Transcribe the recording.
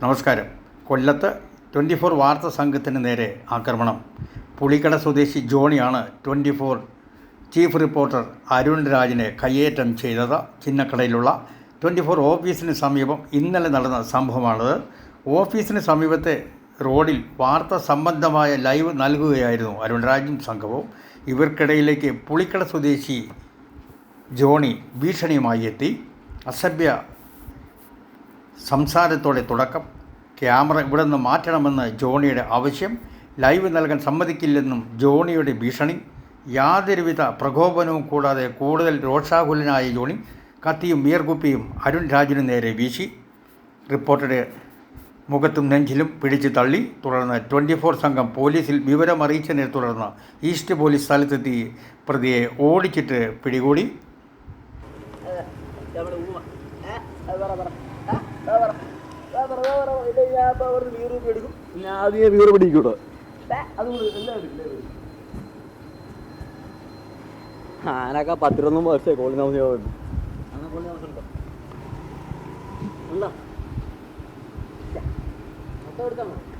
നമസ്കാരം. കൊല്ലത്ത് twenty four വാർത്താ സംഘത്തിന് നേരെ ആക്രമണം. പുളിക്കട സ്വദേശി ജോണിയാണ് twenty four chief reporter Arun രാജിനെ കയ്യേറ്റം ചെയ്തത്. ചിന്നക്കടയിലുള്ള ട്വന്റി ഫോർ ഓഫീസിന് സമീപം ഇന്നലെ നടന്ന സംഭവമാണത്. ഓഫീസിന് സമീപത്തെ റോഡിൽ വാർത്ത സംബന്ധമായ ലൈവ് നൽകുകയായിരുന്നു അരുൺ രാജും സംഘവും. ഇവർക്കിടയിലേക്ക് പുളിക്കട സ്വദേശി ജോണി ഭീഷണിയുമായി എത്തി. അസഭ്യ സംസാരത്തോടെ തുടക്കം. ക്യാമറ ഇവിടെ നിന്ന് മാറ്റണമെന്ന് ജോണിയുടെ ആവശ്യം. ലൈവ് നൽകാൻ സമ്മതിക്കില്ലെന്നും ജോണിയുടെ ഭീഷണി. യാതൊരുവിധ പ്രകോപനവും കൂടാതെ കൂടുതൽ രോഷാകുലനായ ജോണി കത്തിയും മീർകുപ്പിയും അരുൺ രാജിനു നേരെ വീശി. റിപ്പോർട്ടറുടെ മുഖത്തും നെഞ്ചിലും പിടിച്ചു തള്ളി. തുടർന്ന് ട്വന്റി ഫോർ സംഘം പോലീസിൽ വിവരമറിയിച്ചതിനെ തുടർന്ന് ഈസ്റ്റ് പോലീസ് സ്ഥലത്തെത്തി പ്രതിയെ ഓടിച്ചിട്ട് പിടികൂടി. എടുക്കും. വീറ് പിടിക്കൂട്ടോ. ഞാനൊക്കെ പത്തിരൊന്നും വർഷമായി കോളി താമസിക്കാൻ. ഉണ്ടോ? എടുത്താൽ മതി.